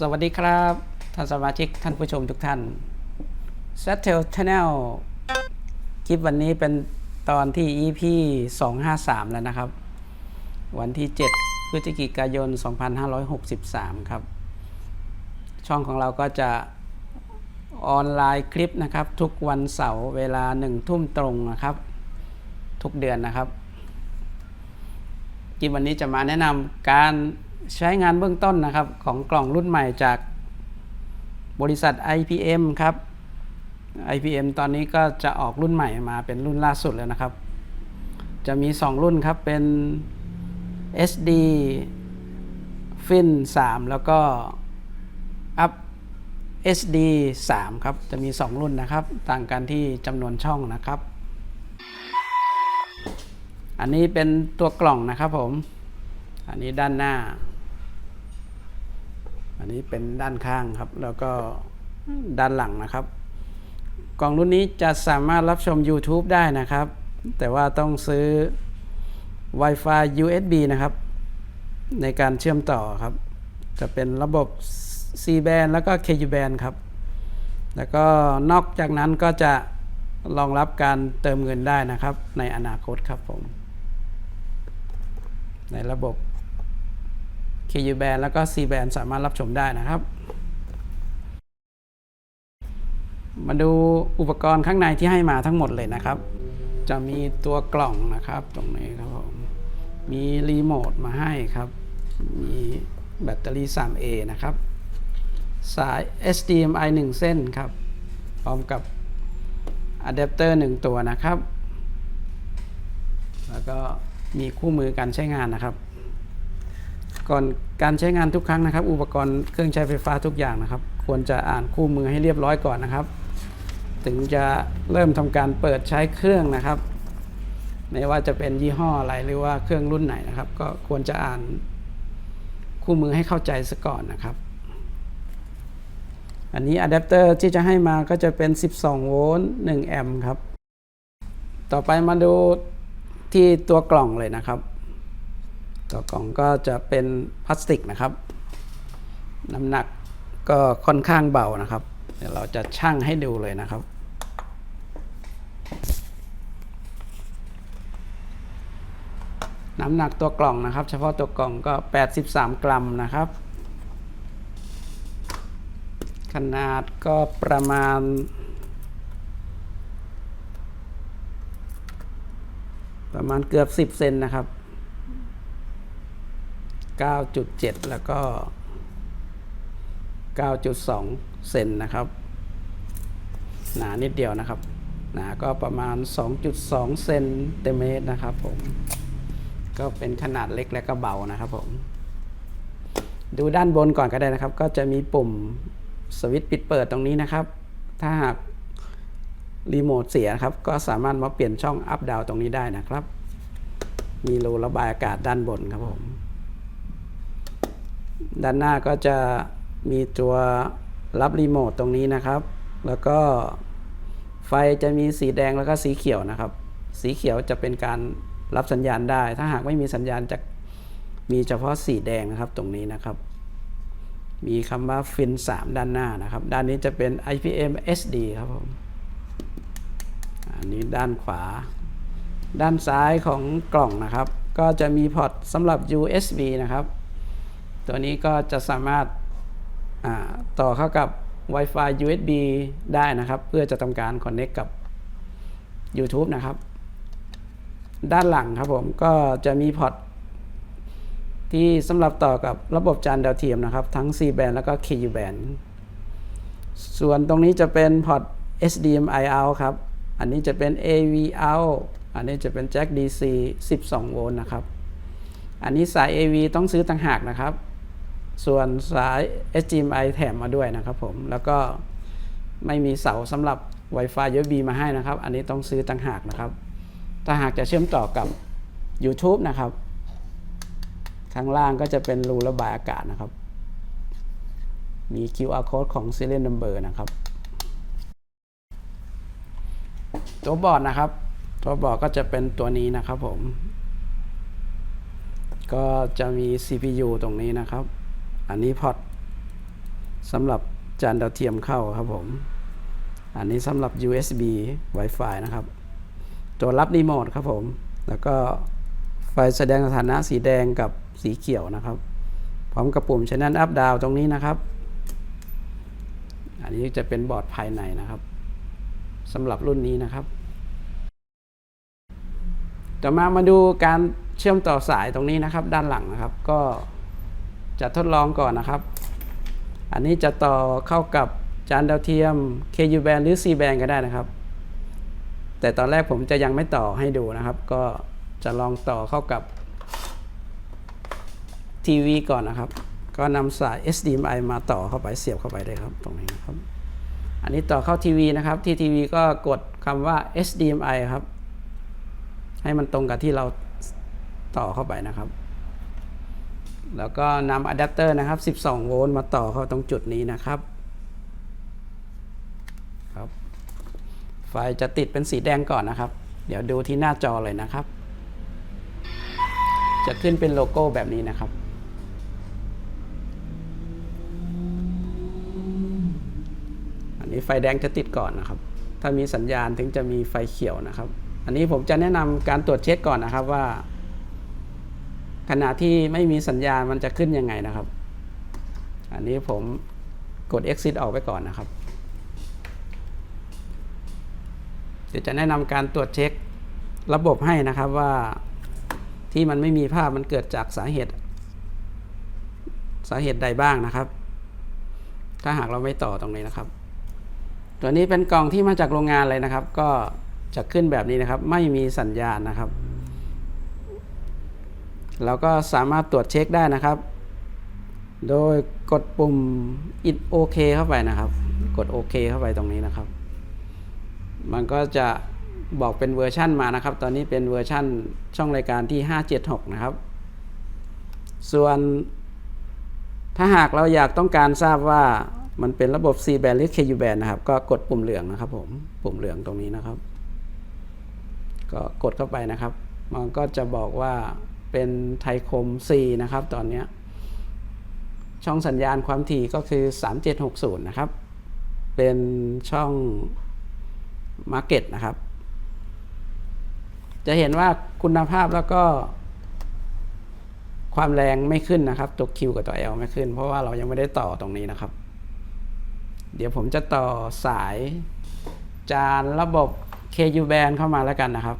สวัสดีครับ ท่านสมาชิกท่านผู้ชมทุกท่าน s a t e l Channel คลิปวันนี้เป็นตอนที่ EP 253 แล้วนะครับ วันที่ 7 พฤศจิกายน 2563 ครับ ช่องของเราก็จะออนไลน์คลิปนะครับ ทุกวันเสาร์เวลา 1 ทุ่มตรงนะครับ ทุกเดือนนะครับคลิปวันนี้จะมาแนะนำการ ใช้งานเบื้องต้นนะครับของกล่องรุ่นใหม่จากบริษัท IPM ครับ IPM ตอนนี้ก็จะออกรุ่นใหม่มาเป็นรุ่นล่าสุดแล้วนะครับ จะมี 2 รุ่นครับเป็น SD Fin 3 แล้วก็ Up SD 3 ครับ จะมี 2 รุ่นนะครับ ต่างกันที่จำนวนช่องนะครับ อันนี้เป็นตัวกล่องนะครับผม อันนี้ด้านหน้า อันนี้เป็นด้านข้างครับ แล้วก็ด้านหลังนะครับ กล่องรุ่นนี้จะสามารถรับชม YouTube ได้นะครับ แต่ว่าต้องซื้อ Wi-Fi USB นะครับ ในการเชื่อมต่อครับ จะเป็นระบบ C band แล้วก็ KU band ครับ แล้วก็นอกจากนั้นก็จะรองรับการเติมเงินได้นะครับ ในอนาคตครับผม ในระบบ KU band แล้วก็ C band สามารถรับชมได้นะครับ มาดูอุปกรณ์ข้างในที่ให้มาทั้งหมดเลยนะครับ จะมีตัวกล่องนะครับตรงนี้ครับผมมีรีโมทมาให้ครับ มีแบตเตอรี่ 3A นะครับ สาย HDMI 1 เส้นครับ พร้อมกับอะแดปเตอร์ 1 ตัวนะครับ แล้วก็มีคู่มือการใช้งานนะครับ ก่อนการใช้งานทุกครั้งนะครับ อุปกรณ์เครื่องใช้ไฟฟ้าทุกอย่างนะครับ ควรจะอ่านคู่มือให้เรียบร้อยก่อนนะครับ ถึงจะเริ่มทำการเปิดใช้เครื่องนะครับ ไม่ว่าจะเป็นยี่ห้ออะไรหรือว่าเครื่องรุ่นไหนนะครับ ก็ควรจะอ่านคู่มือให้เข้าใจซะก่อนนะครับ อันนี้อะแดปเตอร์ที่จะให้มาก็จะเป็น 12 โวลต์ 1 แอมป์ครับ ต่อไปมาดูที่ตัวกล่องเลยนะครับ ตัวกล่องก็จะเป็นพลาสติกนะครับ น้ำหนักก็ค่อนข้างเบานะครับ เดี๋ยวเราจะชั่งให้ดูเลยนะครับ น้ำหนักตัวกล่องนะครับ เฉพาะตัวกล่องก็ 83 กรัมนะครับ ขนาดก็ประมาณประมาณเกือบ 10 เซนนะครับ 9.7 แล้วก็ 9.2 เซนนะครับ หนานิดเดียวนะครับ หนาก็ประมาณ 2.2 เซนติเมตรนะครับผม ก็เป็นขนาดเล็กและก็เบานะครับผม ดูด้านบนก่อนก็ได้นะครับ ก็จะมีปุ่มสวิตช์ปิดเปิดตรงนี้นะครับ ถ้าหากรีโมทเสียครับ ก็สามารถมาเปลี่ยนช่องอัพดาวตรงนี้ได้นะครับ มีรูระบายอากาศด้านบนครับผม ด้านหน้าก็จะมีตัวรับรีโมทตรงนี้นะครับ แล้วก็ไฟจะมีสีแดงแล้วก็สีเขียวนะครับ สีเขียวจะเป็นการรับสัญญาณได้ ถ้าหากไม่มีสัญญาณจะมีเฉพาะสีแดงนะครับตรงนี้นะครับ มีคำว่า Fin 3ด้านหน้านะครับ ด้านนี้จะเป็น IPM SD ครับผม อันนี้ด้านขวา ด้านซ้ายของกล่องนะครับ ก็จะมีพอร์ตสำหรับ USB นะครับ ตัวนี้ก็จะสามารถต่อเข้ากับ Wi-Fi USB ได้นะครับ เพื่อจะทำการ Connect กับ YouTube นะครับ ด้านหลังครับผมก็จะมีพอร์ตที่สำหรับต่อกับระบบจานดาวเทียมนะครับ ทั้ง C band แล้วก็ KU band ส่วนตรงนี้จะเป็นพอร์ต HDMI out ครับ อันนี้จะเป็น AV out อันนี้จะเป็นแจ็ค DC 12 โวลต์นะครับ อันนี้สาย AV ต้องซื้อต่างหากนะครับ ส่วนสาย HDMI แถมมาด้วยนะครับผม แล้วก็ไม่มีเสาสำหรับ Wi-Fi USB มาให้นะครับ อันนี้ต้องซื้อต่างหากนะครับ ถ้าหากจะเชื่อมต่อกับ YouTube นะครับ ข้างล่างก็จะเป็นรูระบายอากาศนะครับ มี QR code ของ serial number นะครับ ตัวบอร์ดนะครับ ตัวบอร์ดก็จะเป็นตัวนี้นะครับผม ก็จะมี CPU ตรงนี้นะครับ อันนี้พอร์ตสำหรับจานดาวเทียมเข้าครับผม อันนี้สำหรับ USB Wi-Fi นะครับ ตัวรับรีโมทครับผม แล้วก็ไฟแสดงสถานะสีแดงกับสีเขียวนะครับ พร้อมกับปุ่ม Channel Up Down ตรงนี้นะครับ อันนี้จะเป็นบอร์ดภายในนะครับสำหรับรุ่นนี้นะครับต่อมามาดูการเชื่อมต่อสายตรงนี้นะครับ ด้านหลังนะครับ ก็ จะทดลองก่อนนะครับ อันนี้จะต่อเข้ากับจานดาวเทียม KU band หรือ C band ก็ได้นะครับ แต่ตอนแรกผมจะยังไม่ต่อให้ดูนะครับ ก็จะลองต่อเข้ากับทีวีก่อนนะครับ ก็นำสาย SDMI มาต่อเข้าไปเสียบเข้าไปได้ครับตรงนี้นะครับ อันนี้ต่อเข้าทีวีนะครับ ที่ทีวีก็กดคำว่า SDMI ครับ ให้มันตรงกับที่เราต่อเข้าไปนะครับ แล้วก็นำอะแดปเตอร์นะครับ 12 โวลต์มาต่อเข้าตรงจุดนี้นะครับครับ ไฟจะติดเป็นสีแดงก่อนนะครับ เดี๋ยวดูที่หน้าจอเลยนะครับ จะขึ้นเป็นโลโก้แบบนี้นะครับ อันนี้ไฟแดงจะติดก่อนนะครับ ถ้ามีสัญญาณถึงจะมีไฟเขียวนะครับ อันนี้ผมจะแนะนำการตรวจเช็คก่อนนะครับว่า ขณะที่ไม่มีสัญญาณมันจะขึ้นยังไงนะครับ อันนี้ผมกด exit ออกไปก่อนนะครับ เดี๋ยวจะแนะนำการตรวจเช็คระบบให้นะครับว่าที่มันไม่มีภาพมันเกิดจากสาเหตุ สาเหตุใดบ้างนะครับ ถ้าหากเราไม่ต่อตรงนี้นะครับ ตัวนี้เป็นกล่องที่มาจากโรงงานเลยนะครับ ก็จะขึ้นแบบนี้นะครับ ไม่มีสัญญาณนะครับ เราก็สามารถตรวจเช็คได้นะครับ โดยกดปุ่ม it OK เข้าไปนะครับ กดโอเคเข้าไปตรงนี้นะครับ มันก็จะบอกเป็นเวอร์ชั่นมานะครับ ตอนนี้เป็นเวอร์ชั่นช่องรายการที่ 576 นะครับ ส่วนถ้าหากเราอยากต้องการทราบว่ามันเป็นระบบ C band หรือ KU band นะครับ ก็กดปุ่มเหลืองนะครับผมปุ่มเหลืองตรงนี้นะครับ ก็กดเข้าไปนะครับ มันก็จะบอกว่า เป็นไทยคม C นะครับตอนนี้ ช่องสัญญาณความถี่ก็คือ 3760 นะครับ เป็นช่อง Market นะครับ จะเห็นว่าคุณภาพแล้วก็ ความแรงไม่ขึ้นนะครับ ตัว Q กับตัว L ไม่ขึ้น เพราะว่าเรายังไม่ได้ต่อตรงนี้นะครับ เดี๋ยวผมจะต่อสายจานระบบ KU band เข้ามาแล้วกันนะครับ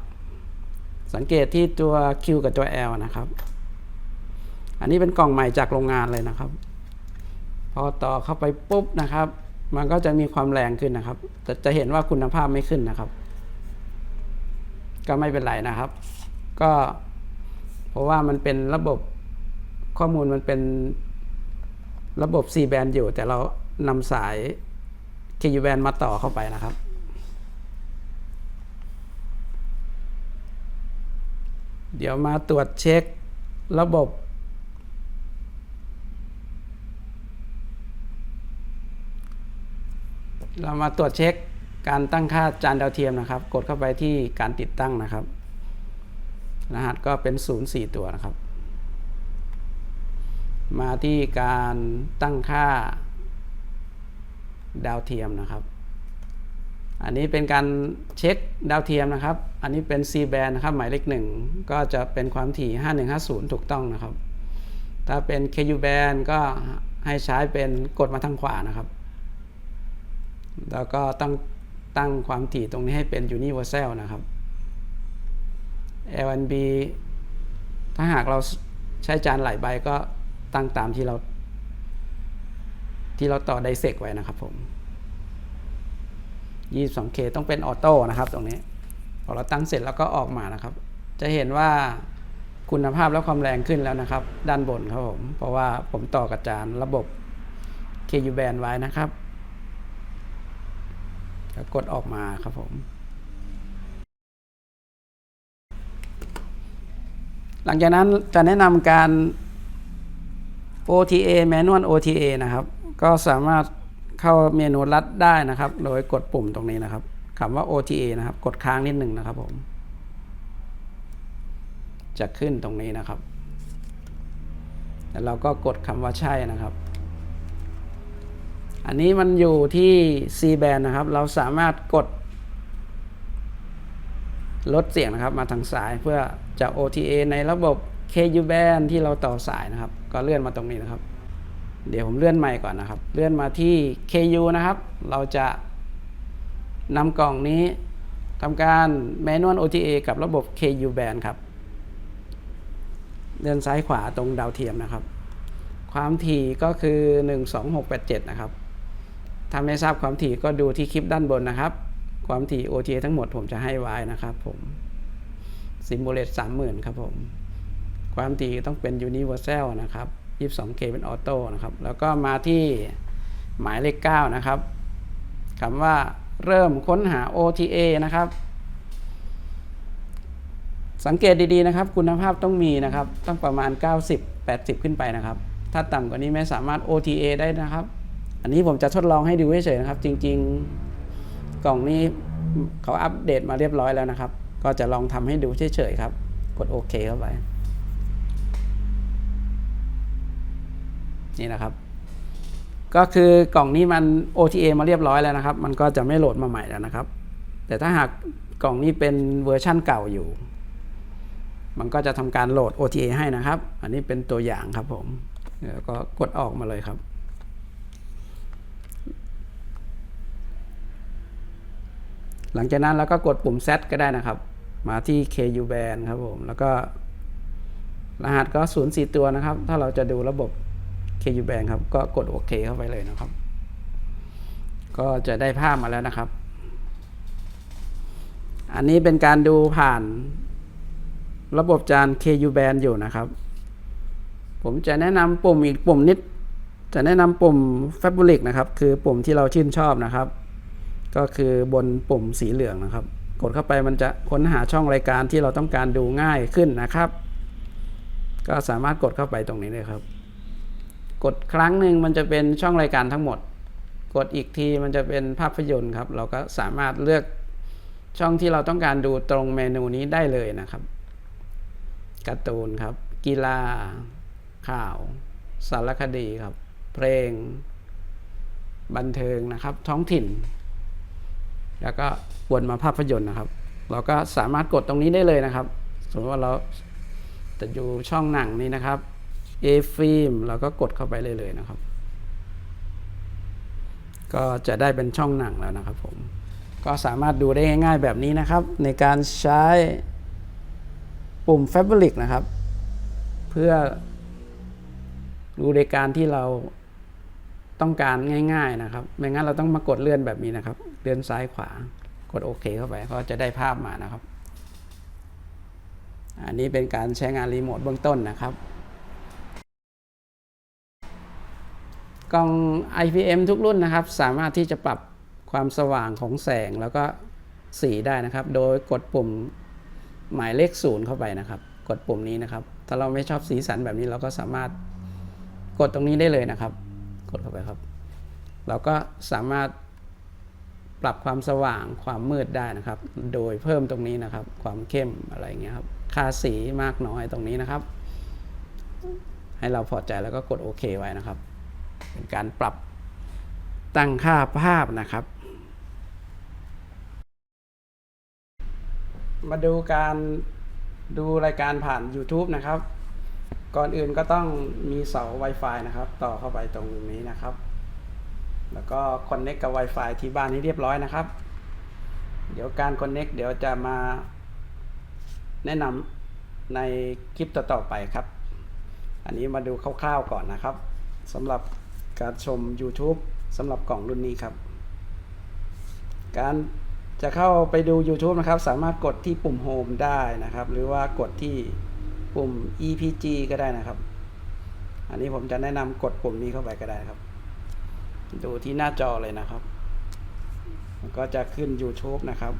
สังเกตที่ตัว Q กับตัว L นะครับ อันนี้เป็นกล่องใหม่จากโรงงานเลยนะครับ พอต่อเข้าไปปุ๊บนะครับ มันก็จะมีความแรงขึ้นนะครับแต่จะเห็นว่าคุณภาพไม่ขึ้นนะครับ ก็ไม่เป็นไรนะครับ ก็เพราะว่ามันเป็นระบบข้อมูลมันเป็นระบบ C band อยู่ แต่เรานำสาย KU band มาต่อเข้าไปนะครับ เดี๋ยวมาตรวจเช็คระบบ เรามาตรวจเช็คการตั้งค่าจานดาวเทียมนะครับ กดเข้าไปที่การติดตั้งนะครับ รหัสก็เป็น 0 4 ตัวนะครับ มาที่การตั้งค่าดาวเทียมนะครับ อันนี้เป็นการเช็คดาวเทียมนะครับ อันนี้เป็น C band นะครับ หมายเลขหนึ่งก็จะเป็นความถี่ 5150 ถูกต้องนะครับ ถ้าเป็น KU band ก็ให้ใช้เป็นกดมาทางขวานะครับ แล้วก็ตั้งตั้งความถี่ตรงนี้ให้เป็น universal นะครับ L&B ถ้าหากเราใช้จานหลายใบก็ตั้งตามที่เรา ที่เราต่อไดเซกไว้นะครับผม 22K ต้องเป็นออโต้นะครับตรงนี้ พอเราตั้งเสร็จแล้วก็ออกมานะครับ จะเห็นว่าคุณภาพและความแรงขึ้นแล้วนะครับ ด้านบนครับผม เพราะว่าผมต่อกับจานระบบ KU band ไว้นะครับแล้วกดออกมาครับผม หลังจากนั้นจะแนะนำการ OTA Manual OTA นะครับ ก็สามารถ เข้าเมนูรัดได้นะครับ โดยกดปุ่มตรงนี้นะครับคำว่า OTA นะครับ กดค้างนิดหนึ่งนะครับผม จะขึ้นตรงนี้นะครับ แล้วเราก็กดคำว่าใช่นะครับ อันนี้มันอยู่ที่ C band นะครับ เราสามารถกด ลดเสียงนะครับ มาทางซ้ายเพื่อจะ OTA ในระบบ KU band ที่เราต่อสายนะครับ ก็เลื่อนมาตรงนี้นะครับ เดี๋ยวผมเลื่อนใหม่ก่อนนะครับ เลื่อนมาที่ KU นะครับ เราจะนำกล่องนี้ทำการ Manual OTA กับระบบ KU band ครับเลื่อนซ้ายขวาตรงดาวเทียมนะครับ ความถี่ก็คือ 12687 นะครับถ้าไม่ทราบความถี่ก็ดูที่คลิปด้านบนนะครับ ความถี่ OTA ทั้งหมดผมจะให้ไว้นะครับผม Simulate 30,000ครับผม ความถี่ต้องเป็น Universal นะครับ 22K เป็นออโต้นะครับ แล้วก็มาที่หมายเลข 9 นะครับคำว่าเริ่มค้นหา OTA นะครับ สังเกตดีๆนะครับ คุณภาพต้องมีนะครับ ต้องประมาณ 90 80 ขึ้นไปนะครับ ถ้าต่ำกว่านี้ไม่สามารถ OTA ได้นะครับ อันนี้ผมจะทดลองให้ดูเฉยๆนะครับ จริง ๆ กล่องนี้เขาอัปเดตมาเรียบร้อยแล้วนะครับ ก็จะลองทำให้ดูเฉยๆครับ กดโอเคเข้าไป นี่นะครับ ก็คือกล่องนี้มัน OTA มาเรียบร้อยแล้วนะครับ มันก็จะไม่โหลดมาใหม่แล้วนะครับ แต่ถ้าหากกล่องนี้เป็นเวอร์ชั่นเก่าอยู่ มันก็จะทำการโหลด OTA ให้นะครับ อันนี้เป็นตัวอย่างครับผมแล้วก็กดออกมาเลยครับหลังจากนั้นเราก็กดปุ่ม Z ก็ได้นะครับ มาที่ KU band ครับผม แล้วก็รหัสก็ 0 4 ตัวนะครับ ถ้าเราจะดูระบบ KU band ครับ ก็กดโอเคเข้าไปเลยนะครับ ก็จะได้ภาพมาแล้วนะครับ อันนี้เป็นการดูผ่านระบบจาน KU band อยู่นะครับ ผมจะแนะนำปุ่มอีกปุ่มนิด จะแนะนำปุ่ม Fabric นะครับ คือปุ่มที่เราชื่นชอบนะครับ ก็คือบนปุ่มสีเหลืองนะครับ กดเข้าไปมันจะค้นหาช่องรายการที่เราต้องการดูง่ายขึ้นนะครับ ก็สามารถกดเข้าไปตรงนี้เลยครับ กดครั้งหนึ่งมันจะเป็นช่องรายการทั้งหมด กดอีกทีมันจะเป็นภาพยนตร์ครับ เราก็สามารถเลือกช่องที่เราต้องการดูตรงเมนูนี้ได้เลยนะครับการ์ตูนครับ กีฬา ข่าว สารคดีครับ เพลง บันเทิงนะครับ ท้องถิ่น แล้วก็วนมาภาพยนตร์นะครับ เราก็สามารถกดตรงนี้ได้เลยนะครับ สมมติว่าเราจะดูช่องหนังนี้นะครับ A ฟิล์มเราก็กดเข้าไปเลยเลยนะครับ ก็จะได้เป็นช่องหนังแล้วนะครับผม ก็สามารถดูได้ง่ายๆแบบนี้นะครับ ในการใช้ปุ่ม Fabric นะครับ เพื่อดูรายการที่เราต้องการง่าย ๆนะครับ ไม่งั้นเราต้องมากดเลื่อนแบบนี้นะครับ เลื่อนซ้ายขวากดโอเคเข้าไปก็จะได้ภาพมานะครับ อันนี้เป็นการใช้งานรีโมทเบื้องต้นนะครับ กล้อง IPM ทุกรุ่นนะครับ สามารถที่จะปรับความสว่างของแสงแล้วก็สีได้นะครับ โดยกดปุ่มหมายเลขศูนย์เข้าไปนะครับ กดปุ่มนี้นะครับ ถ้าเราไม่ชอบสีสันแบบนี้เราก็สามารถกดตรงนี้ได้เลยนะครับ กดเข้าไปครับ เราก็สามารถปรับความสว่างความมืดได้นะครับ โดยเพิ่มตรงนี้นะครับ ความเข้มอะไรอย่างเงี้ยครับ ค่าสีมากน้อยตรงนี้นะครับ ให้เราพอใจแล้วก็กดโอเคไว้นะครับ เป็นการปรับตั้งค่าภาพนะครับ มาดูการดูรายการผ่าน YouTube นะครับ ก่อนอื่นก็ต้องมีเสา Wi-Fi นะครับ ต่อเข้าไปตรงนี้นะครับ แล้วก็คอนเน็กกับ Wi-Fi ที่บ้านให้เรียบร้อยนะครับ เดี๋ยวการคอนเน็กเดี๋ยวจะมาแนะนำในคลิปต่อๆไปครับ อันนี้มาดูคร่าวๆก่อนนะครับสำหรับ การชม YouTube สำหรับกล่องรุ่นนี้ครับ การจะเข้าไปดู YouTube นะครับ สามารถกดที่ปุ่ม Home ได้นะครับ หรือว่ากดที่ปุ่ม EPG ก็ได้นะครับ อันนี้ผมจะแนะนำกดปุ่มนี้เข้าไปก็ได้ครับ ดูที่หน้าจอเลยนะครับ ก็จะขึ้น YouTube นะครับ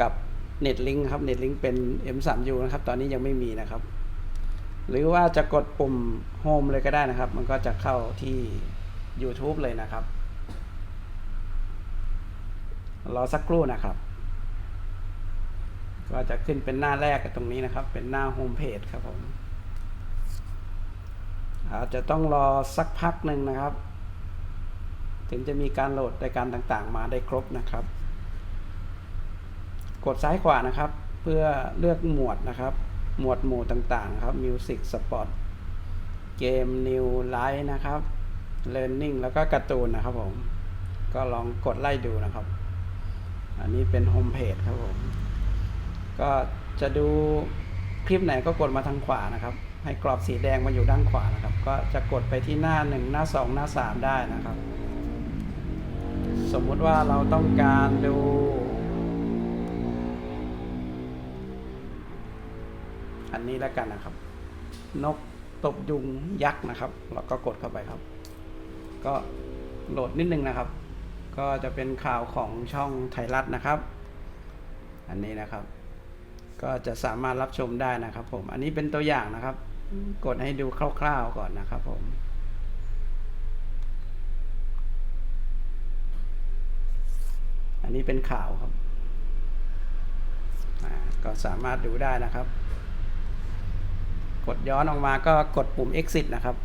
กับ Netlink ครับ Netlink เป็น M3U นะครับ ตอนนี้ยังไม่มีนะครับ หรือว่าจะกดปุ่ม Home เลยก็ได้นะครับ มันก็จะเข้าที่ YouTube เลยนะครับ รอสักครู่นะครับ ก็จะขึ้นเป็นหน้าแรกตรงนี้นะครับ เป็นหน้าโฮมเพจครับผมอาจจะต้องรอสักพักหนึ่งนะครับ ถึงจะมีการโหลดรายการต่างๆ มาได้ครบนะครับ กดซ้ายขวานะครับ เพื่อเลือกหมวดนะครับ หมวดหมู่ต่างๆครับ Music Sport เกม New Life นะครับ Learning แล้วก็การ์ตูนนะครับผม ก็ลองกดไล่ดูนะครับ อันนี้เป็นโฮมเพจครับผม ก็จะดูคลิปไหนก็กดมาทางขวานะครับ ให้กรอบสีแดงมาอยู่ด้านขวานะครับ ก็จะกดไปที่หน้า 1 หน้า 2 หน้า 3 ได้นะครับ สมมุติว่าเราต้องการดู อันนี้แล้วกันนะครับ นกตบยุงยักษ์นะครับ เราก็กดเข้าไปครับ ก็โหลดนิดนึงนะครับ ก็จะเป็นข่าวของช่องไทยรัฐนะครับ อันนี้นะครับ ก็จะสามารถรับชมได้นะครับ ผม อันนี้เป็นตัวอย่างนะครับ กดให้ดูคร่าวๆก่อนนะครับ ผมอันนี้เป็นข่าวครับ ก็สามารถดูได้นะครับ ดย้อนออกมาก็กดปุ่ม exit นะครับ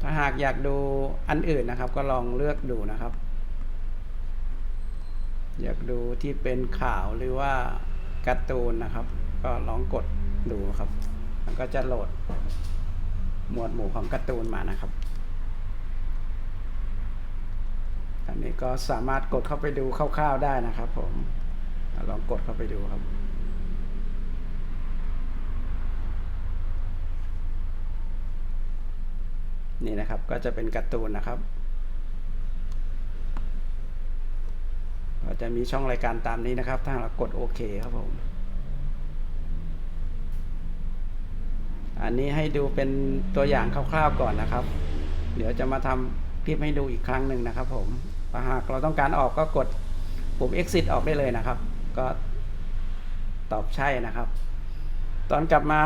ถ้าหากอยากดูอันอื่นนะครับ ก็ลองเลือกดูนะครับ อยากดูที่เป็นข่าวหรือว่าการ์ตูนนะครับ ก็ลองกดดูครับ มันก็จะโหลด หมวดหมู่ของการ์ตูนมานะครับอันนี้ก็สามารถกดเข้าไปดูคร่าวๆได้นะครับผม ลองกดเข้าไปดูครับ นี่นะครับก็จะเป็นการ์ตูนนะครับก็จะมีช่องรายการตามนี้นะครับ ถ้าเรากดโอเคครับผม อันนี้ให้ดูเป็นตัวอย่างคร่าวๆก่อนนะครับ เดี๋ยวจะมาทำคลิปให้ดูอีกครั้งหนึ่งนะครับ ผมหากเราต้องการออกก็กดปุ่ม exit ออกได้เลยนะครับ ก็ตอบใช่นะครับ ตอนกลับมา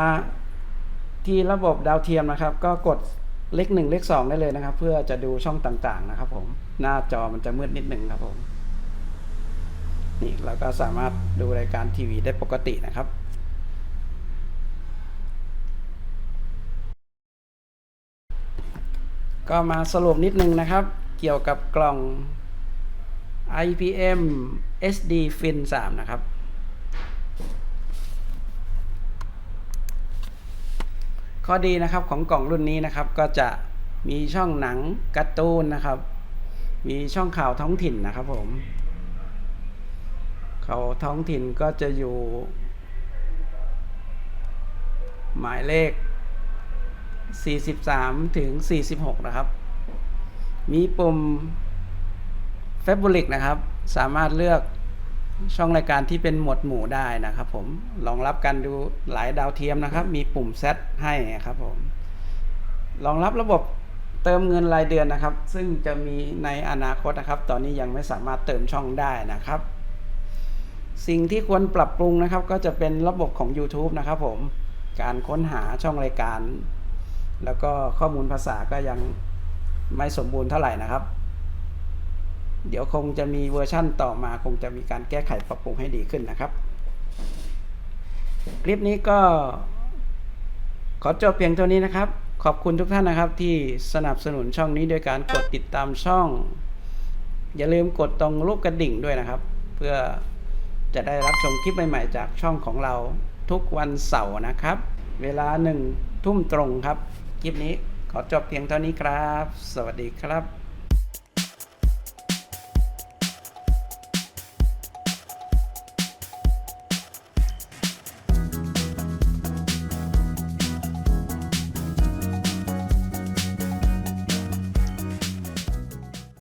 ที่ระบบดาวเทียมนะครับ ก็กด เลขหนึ่งเลขสองได้เลยนะครับ เพื่อจะดูช่องต่างๆนะครับ ผมหน้าจอมันจะมืดนิดหนึ่งครับผมนี่เราก็สามารถดูรายการทีวีได้ปกตินะครับก็มาสรุปนิดนึงนะครับ เกี่ยวกับกล่อง IPM SD Fin 3 นะครับ ข้อดีนะครับของกล่องรุ่นนี้นะครับก็จะมีช่องหนังการ์ตูนนะครับ มีช่องข่าวท้องถิ่นนะครับผมเขาท้องถิ่นก็จะอยู่ หมายเลข 43 ถึง 46 นะครับ มีปุ่ม f a b r i c นะครับ สามารถเลือก ช่องรายการที่เป็นหมวดหมู่ได้นะครับผมรองรับการดูหลายดาวเทียมนะครับ มีปุ่ม Z ให้ครับผมรองรับระบบเติมเงินรายเดือนนะครับ ซึ่งจะมีในอนาคตนะครับ ตอนนี้ยังไม่สามารถเติมช่องได้นะครับ สิ่งที่ควรปรับปรุงนะครับ ก็จะเป็นระบบของ YouTube นะครับผมการค้นหาช่องรายการ แล้วก็ข้อมูลภาษาก็ยังไม่สมบูรณ์เท่าไหร่นะครับ เดี๋ยวคงจะมีเวอร์ชั่นต่อมาคงจะมีการแก้ไขปรับปรุงให้ดีขึ้นนะครับ คลิปนี้ก็ ขอจบเพียงเท่านี้นะครับ ขอบคุณทุกท่านนะครับที่สนับสนุนช่องนี้โดยการกดติดตามช่อง อย่าลืมกดตรงรูปกระดิ่งด้วยนะครับ เพื่อจะได้รับชมคลิปใหม่ๆ จากช่องของเราทุกวันเสาร์นะครับ เวลาหนึ่งทุ่มตรงครับ คลิปนี้ขอจบเพียงเท่านี้ครับ สวัสดีครับ